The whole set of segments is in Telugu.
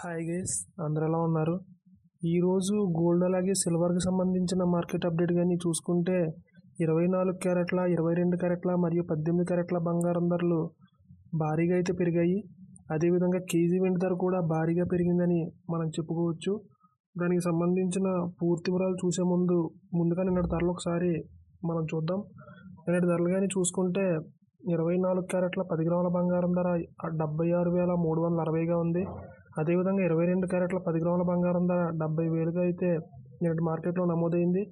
హాయ్ గైస్ అందరు ఎలా ఉన్నారు? ఈరోజు గోల్డ్ అలాగే సిల్వర్కి సంబంధించిన మార్కెట్ అప్డేట్ కానీ చూసుకుంటే ఇరవై నాలుగు క్యారెట్ల ఇరవై రెండు క్యారెట్ల మరియు పద్దెనిమిది క్యారెట్ల బంగారం ధరలు భారీగా అయితే పెరిగాయి. అదేవిధంగా కేజీ వెండి ధర కూడా భారీగా పెరిగిందని మనం చెప్పుకోవచ్చు. దానికి సంబంధించిన పూర్తి వివరాలు చూసే ముందు ముందుగా నిన్నటి ధరలు ఒకసారి మనం చూద్దాం. నిన్నటి ధరలు కానీ చూసుకుంటే ఇరవై నాలుగు క్యారెట్ల పది గ్రాముల బంగారం ధర డెబ్బై ఆరు వేల మూడు వందల అరవైగా ఉంది. అదేవిధంగా ఇరవై రెండు క్యారెట్ల పది గ్రాముల బంగారం ధర డెబ్బై వేలుగా అయితే నేటి మార్కెట్లో నమోదైంది.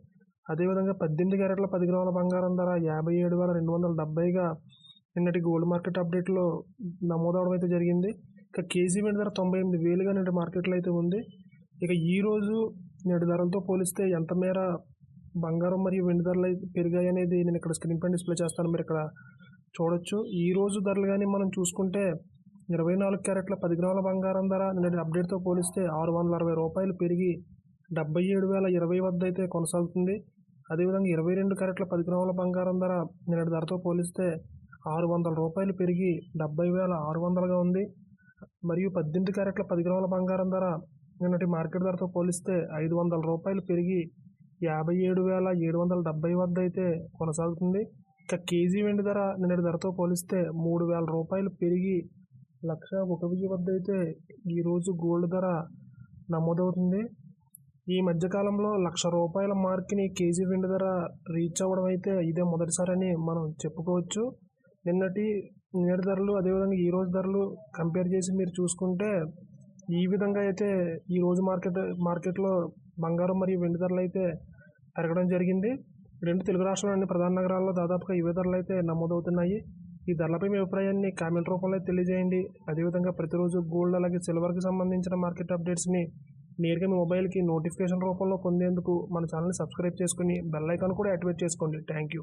అదేవిధంగా పద్దెనిమిది క్యారెట్ల పది గ్రాముల బంగారం ధర యాభై ఏడు వేల రెండు వందల డెబ్బైగా నిన్నటి గోల్డ్ మార్కెట్ అప్డేట్లో నమోదవడం అయితే జరిగింది. ఇక కేజీ వెండి ధర తొంభై ఎనిమిది వేలుగా నేటి మార్కెట్లో అయితే ఉంది. ఇక ఈరోజు నేటి ధరలతో పోలిస్తే ఎంత మేర బంగారం మరియు వెండి ధరలు అయితే పెరిగాయి అనేది నేను ఇక్కడ స్క్రీన్ పైన డిస్ప్లే చేస్తాను. మీరు ఇక్కడ చూడొచ్చు. ఈ రోజు ధరలు కానీ మనం చూసుకుంటే ఇరవై నాలుగు క్యారెట్ల పది గ్రాముల బంగారం ధర. నిన్నటి అప్డేట్తో పోలిస్తే ఆరు వందల అరవై రూపాయలు పెరిగి డెబ్బై ఏడు వేల ఇరవై వద్ద అయితే కొనసాగుతుంది. అదేవిధంగా ఇరవై రెండు క్యారెట్ల పది గ్రాముల బంగారం ధర నిన్నటి ధరతో పోలిస్తే ఆరు వందల రూపాయలు పెరిగి డెబ్బై వేల ఆరు వందలుగా ఉంది. మరియు పద్దెనిమిది క్యారెట్ల పది గ్రాముల బంగారం ధర నిన్నటి మార్కెట్ ధరతో పోలిస్తే ఐదు వందల రూపాయలు పెరిగి యాభై ఏడు వేల ఏడు వందల డెబ్బై వద్ద అయితే కొనసాగుతుంది. ఇక కేజీ వెండి ధర నిన్నటి ధరతో పోలిస్తే మూడు వేల రూపాయలు పెరిగి లక్ష ఒక వెయ్యి వద్ద అయితే ఈరోజు గోల్డ్ ధర నమోదవుతుంది. ఈ మధ్యకాలంలో లక్ష రూపాయల మార్క్ని కేజీ వెండి ధర రీచ్ అవ్వడం అయితే ఇదే మొదటిసారని మనం చెప్పుకోవచ్చు. నిన్నటి నేటి ధరలు అదేవిధంగా ఈ రోజు ధరలు కంపేర్ చేసి మీరు చూసుకుంటే ఈ విధంగా అయితే ఈ రోజు మార్కెట్ మార్కెట్లో బంగారం మరియు వెండి ధరలు అయితే పెరగడం జరిగింది. రెండు తెలుగు రాష్ట్రాల్లోని ప్రధాన నగరాల్లో దాదాపుగా ఇవే ధరలు అయితే నమోదవుతున్నాయి. ఈ ధరలపై మీ అభిప్రాయాన్ని కామెంట్ రూపంలో తెలియజేయండి. అదేవిధంగా ప్రతిరోజు గోల్డ్ అలాగే సిల్వర్కి సంబంధించిన మార్కెట్ అప్డేట్స్ని నేరుగా మీ మొబైల్కి నోటిఫికేషన్ రూపంలో పొందేందుకు మన ఛానల్ని సబ్స్క్రైబ్ చేసుకుని బెల్ ఐకాన్ కూడా యాక్టివేట్ చేసుకోండి. Thank you